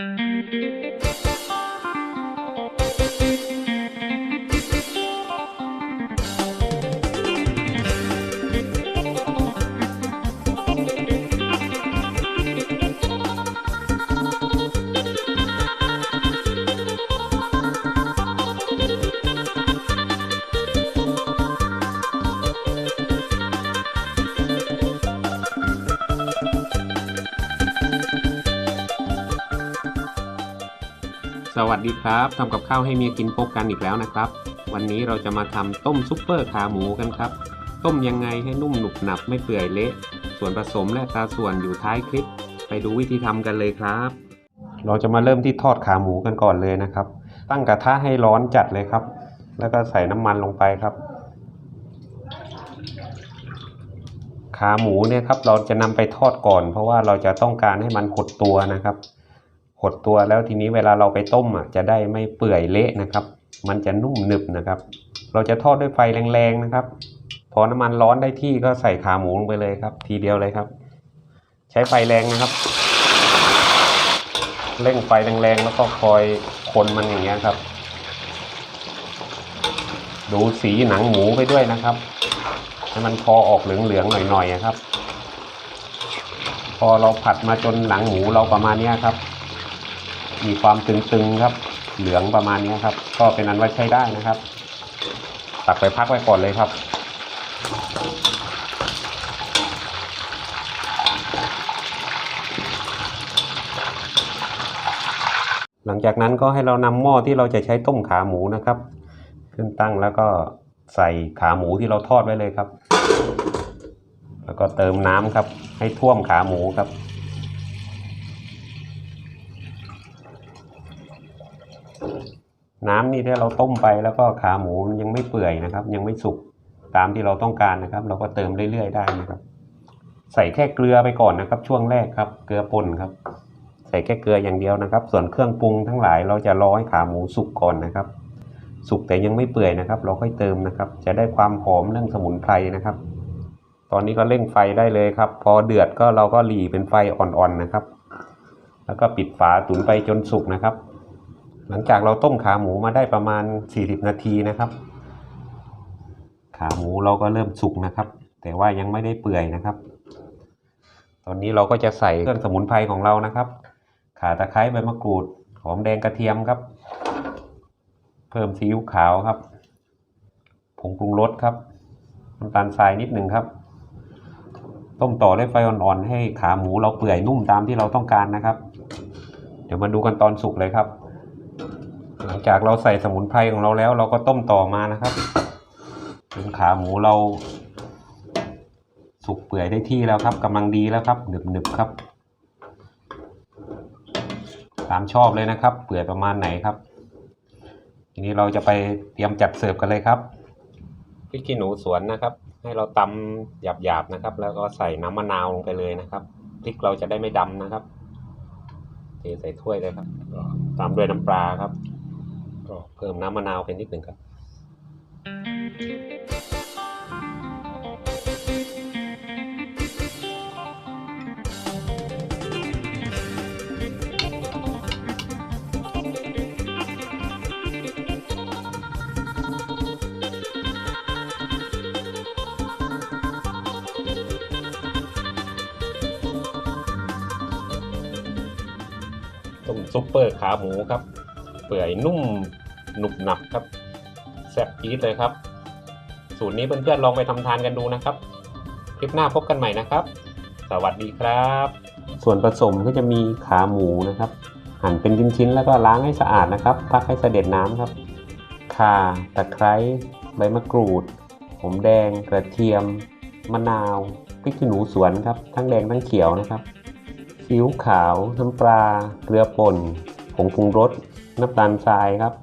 Música สวัสดีครับทำกับข้าวให้เมียกินพบกันอีกแล้วนะครับ วันนี้เราจะมาทำต้มซุปเปอร์ขาหมูกันครับ ต้มยังไงให้นุ่มหนุบหนับไม่เปื่อยเละ ส่วนผสมและตราส่วนอยู่ท้ายคลิป ไปดูวิธีทำกันเลยครับ เราจะมาเริ่มที่ทอดขาหมูกันก่อนเลยนะครับ ตั้งกระทะให้ร้อนจัดเลยครับ แล้วก็ใส่น้ำมันลงไปครับ ขาหมูเนี่ยครับเราจะนำไปทอดก่อน เพราะว่าเราจะต้องการให้มันหดตัวนะครับ หดตัวแล้วทีนี้เวลาเราไปต้มอะจะได้ไม่เปื่อยเละนะครับ มันจะนุ่มหนึบนะครับ เราจะทอดด้วยไฟแรงๆนะครับ พอน้ำมันร้อนได้ที่ก็ใส่ขาหมูลงไปเลยครับ ทีเดียวเลยครับ ใช้ไฟแรงนะครับ เร่งไฟแรงๆแล้วก็คอยคนมันอย่างเงี้ยครับ ดูสีหนังหมูไปด้วยนะครับให้มันพอออกเหลืองๆหน่อยๆครับ พอเราผัดมาจนหนังหมูเราประมาณเนี้ยครับ มีความตึงๆครับ เหลืองประมาณนี้ครับ ก็เป็นอันว่าใช้ได้นะครับ ตักไปพักไว้ก่อนเลยครับ หลังจากนั้นก็ให้เรานำหม้อที่เราจะใช้ต้มขาหมูนะครับ ขึ้นตั้งแล้วก็ใส่ขาหมูที่เราทอดไว้เลยครับ แล้วก็เติมน้ำครับ ให้ท่วมขาหมูครับ น้ำนี่ถ้าเราต้มไปแล้วก็ขาหมูยังไม่เปื่อยนะครับ ยังไม่สุกตามที่เราต้องการนะครับ เราก็เติมเรื่อยๆได้นะครับ ใส่แค่เกลือไปก่อนนะครับ ช่วงแรกครับ เกลือป่นครับ ใส่แค่เกลืออย่างเดียวนะครับ ส่วนเครื่องปรุงทั้งหลายเราจะรอให้ขาหมูสุกก่อนนะครับ สุกแต่ยังไม่เปื่อยนะครับ เราค่อยเติมนะครับ จะได้ความหอมเรื่องสมุนไพรนะครับ ตอนนี้ก็เร่งไฟได้เลยครับ พอเดือดก็เราก็หลีเป็นไฟอ่อนๆนะครับ แล้วก็ปิดฝาตุ๋นไปจนสุกนะครับ หลังจากเราต้มขาหมูมาได้ประมาณ 40 นาทีนะครับ ขาหมูเราก็เริ่มสุกนะครับ แต่ว่ายังไม่ได้เปื่อยนะครับ ตอนนี้เราก็จะใส่เครื่องสมุนไพรของเรานะครับข่าตะไคร้ใบมะกรูดหอมแดงกระเทียมครับ เพิ่มซีอิ๊วขาวครับผงปรุงรสครับน้ำตาลทรายนิดหนึ่งครับ ต้มต่อด้วยไฟอ่อนๆให้ขาหมูเราเปื่อยนุ่มตามที่เราต้องการนะครับ เดี๋ยวมาดูกันตอนสุกเลยครับ หลังจากเราใส่สมุนไพรของเราแล้ว เราก็ต้มต่อมานะครับจนขาหมูเรา สุกเปื่อยได้ที่แล้วครับกำลังดีแล้วครับหนึบๆครับตามชอบเลยนะครับ เปื่อยประมาณไหนครับ ทีนี้เราจะไปเตรียมจัดเสิร์ฟกันเลยครับพริกขี้หนูสวนนะครับ ให้เราตำหยาบๆนะครับ แล้วก็ใส่น้ำมะนาวลงไปเลยนะครับพริกเราจะได้ไม่ดำนะครับเทใส่ถ้วยเลยครับตามด้วยน้ำปลาครับ ก็เพิ่มน้ำมะนาวไปนิดหนึ่งครับต้มซุปเปอร์ขาหมูครับ เปื่อยนุ่มหนุบหนับครับแซ่บจี๊ดเลยครับ สูตรนี้เพื่อนๆลองไปทำทานกันดูนะครับ คลิปหน้าพบกันใหม่นะครับ สวัสดีครับ ส่วนผสมก็จะมีขาหมูนะครับ หั่นเป็นชิ้นๆแล้วก็ล้างให้สะอาดนะครับพักให้เสด็จน้ำครับข่าตะไคร้ใบมะกรูดหอมแดง กระเทียม มะนาวพริกขี้หนูสวนครับ ทั้งแดงทั้งเขียวนะครับซีอิ๊วขาว น้ำปลา เกลือป่น ผงปรุงรส น้ำตาลทรายครับ